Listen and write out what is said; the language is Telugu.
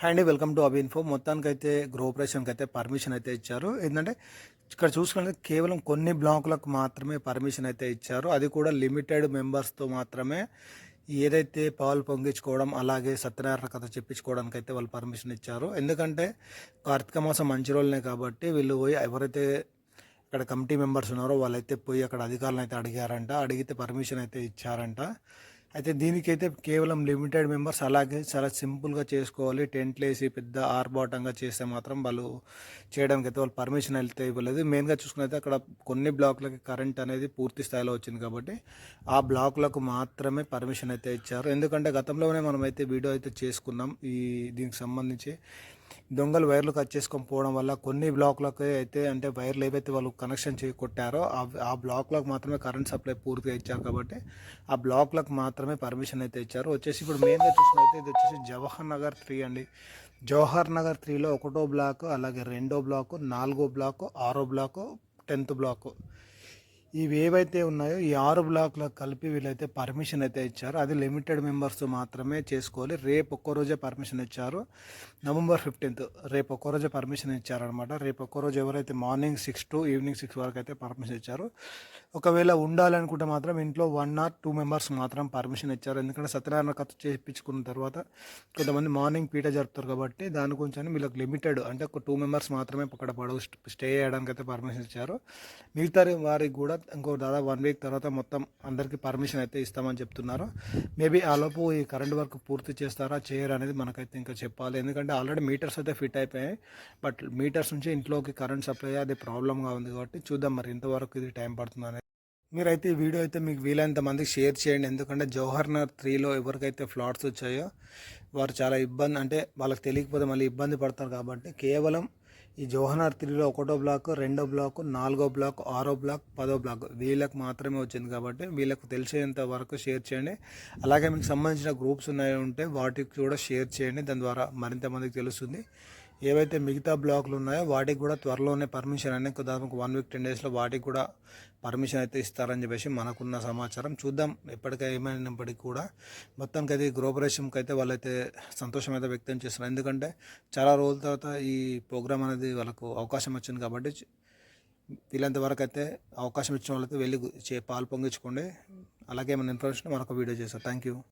Hand welcome to Abhi info మొత్తానికి అయితే గృహప్రవేశానికి అయితే పర్మిషన్ అయితే ఇచ్చారు. ఏంటంటే ఇక్కడ చూసుకుంటే కేవలం కొన్ని బ్లాకులకు మాత్రమే పర్మిషన్ అయితే ఇచ్చారు. అది కూడా లిమిటెడ్ మెంబర్స్తో మాత్రమే. ఏదైతే పాలు పొంగించుకోవడం అలాగే సత్యనారాయణ కథ చెప్పించుకోవడానికి అయితే వాళ్ళు పర్మిషన్ ఇచ్చారు. ఎందుకంటే కార్తీక మాసం మంచి రోజులనే కాబట్టి వీళ్ళు పోయి ఎవరైతే ఇక్కడ కమిటీ మెంబర్స్ ఉన్నారో వాళ్ళైతే పోయి అక్కడ అధికారులను అయితే అడిగారంట. అడిగితే పర్మిషన్ అయితే ఇచ్చారంట. అయితే దీనికైతే కేవలం లిమిటెడ్ మెంబర్స్ అలాగే చాలా సింపుల్గా చేసుకోవాలి. టెంట్లు వేసి పెద్ద ఆర్భాటంగా చేస్తే మాత్రం వాళ్ళు చేయడానికి అయితే వాళ్ళు పర్మిషన్ అయితే ఇవ్వలేదు. మెయిన్గా చూసుకున్నైతే అక్కడ కొన్ని బ్లాక్లకి కరెంట్ అనేది పూర్తి స్థాయిలో వచ్చింది కాబట్టి ఆ బ్లాక్లకు మాత్రమే పర్మిషన్ అయితే ఇచ్చారు. ఎందుకంటే గతంలోనే మనం అయితే వీడియో అయితే చేసుకున్నాం. ఈ దీనికి సంబంధించి దొంగలు వైర్లు కట్ చేసుకొని పోవడం వల్ల కొన్ని బ్లాక్లకు అయితే అంటే వైర్లు ఏవైతే వాళ్ళు కనెక్షన్ చేయి కొట్టారో ఆ- బ్లాక్లకు మాత్రమే కరెంట్ సప్లై పూర్తిగా ఇచ్చారు కాబట్టి ఆ బ్లాక్లకు మాత్రమే పర్మిషన్ అయితే ఇచ్చారు. వచ్చేసి ఇప్పుడు మెయిన్గా చూసినైతే ఇది వచ్చేసి జవహర్ నగర్ త్రీ అండి. జవహర్ నగర్ త్రీలో ఒకటో బ్లాక్ అలాగే రెండో బ్లాకు నాలుగో బ్లాకు ఆరో బ్లాకు టెన్త్ బ్లాకు. ఇవి ఏవైతే ఉన్నాయో ఈ ఆరు బ్లాక్లకు కలిపి వీళ్ళైతే పర్మిషన్ అయితే ఇచ్చారు. అది లిమిటెడ్ మెంబర్స్ మాత్రమే చేసుకోవాలి. రేపు ఒక్కరోజే పర్మిషన్ ఇచ్చారు. నవంబర్ ఫిఫ్టీన్త్ రేపు ఒక్కరోజే పర్మిషన్ ఇచ్చారనమాట రేపు ఒక్కరోజు ఎవరైతే morning six to evening six వరకు అయితే పర్మిషన్ ఇచ్చారు. ఒకవేళ ఉండాలనుకుంటే మాత్రం ఇంట్లో వన్ ఆర్ టూ మెంబర్స్ మాత్రం పర్మిషన్ ఇచ్చారు. ఎందుకంటే సత్యనారాయణ కథ చేయించుకున్న తర్వాత కొంతమంది మార్నింగ్ పీట జరుపుతారు కాబట్టి దాని గురించి వీళ్ళకి లిమిటెడ్ అంటే ఒక టూ మెంబర్స్ మాత్రమే అక్కడ పడవ స్టే చేయడానికి అయితే పర్మిషన్ ఇచ్చారు. మిగతా వారికి కూడా ఇంకో దాదాపు వన్ వీక్ తర్వాత మొత్తం అందరికీ పర్మిషన్ అయితే ఇస్తామని చెప్తున్నారు. మేబీ ఆలోపు ఈ కరెంట్ వర్క్ పూర్తి చేస్తారా చేయరు అనేది మనకైతే ఇంకా చెప్పాలి. ఎందుకంటే ఆల్రెడీ మీటర్స్ అయితే ఫిట్ అయిపోయాయి. బట్ మీటర్స్ నుంచి ఇంట్లోకి కరెంట్ సప్లై అది ప్రాబ్లమ్గా ఉంది కాబట్టి చూద్దాం మరి ఇంతవరకు ఇది టైం పడుతుంది అనేది. మీరైతే ఈ వీడియో అయితే మీకు వీలైనంత మందికి షేర్ చేయండి. ఎందుకంటే జవహర్ నగర్ త్రీలో ఎవరికైతే ఫ్లాట్స్ వచ్చాయో వారు చాలా ఇబ్బంది అంటే వాళ్ళకి తెలియకపోతే మళ్ళీ ఇబ్బంది పడతారు కాబట్టి కేవలం ఈ జవహర్ త్రీలో ఒకటో బ్లాక్ రెండో బ్లాక్ నాలుగో బ్లాక్ ఆరో బ్లాక్ పదో బ్లాక్ వీళ్ళకి మాత్రమే వచ్చింది కాబట్టి వీళ్ళకు తెలిసేంత వరకు షేర్ చేయండి. అలాగే మీకు సంబంధించిన గ్రూప్స్ ఉన్నాయి ఉంటే వాటికి కూడా షేర్ చేయండి. దాని ద్వారా మరింత మందికి తెలుస్తుంది. ఏవైతే మిగతా బ్లాక్లు ఉన్నాయో వాటికి కూడా త్వరలోనే పర్మిషన్ అనేది దాదాపు వన్ వీక్ టెన్ డేస్లో వాటికి కూడా పర్మిషన్ అయితే ఇస్తారని చెప్పేసి మనకున్న సమాచారం. చూద్దాం ఎప్పటికై ఏమైనప్పటికీ కూడా. మొత్తానికి అయితే గృహప్రవేశంకి అయితే వాళ్ళైతే సంతోషం అయితే వ్యక్తం చేస్తున్నారు. ఎందుకంటే చాలా రోజుల తర్వాత ఈ ప్రోగ్రామ్ అనేది వాళ్ళకు అవకాశం వచ్చింది కాబట్టి వీళ్ళంత వరకు అయితే అవకాశం ఇచ్చిన వాళ్ళకి వెళ్ళి చే- పాలు పొంగించుకోండి. అలాగే మన ఇన్ఫర్మేషన్ మరొక వీడియో చేస్తారు థ్యాంక్ యూ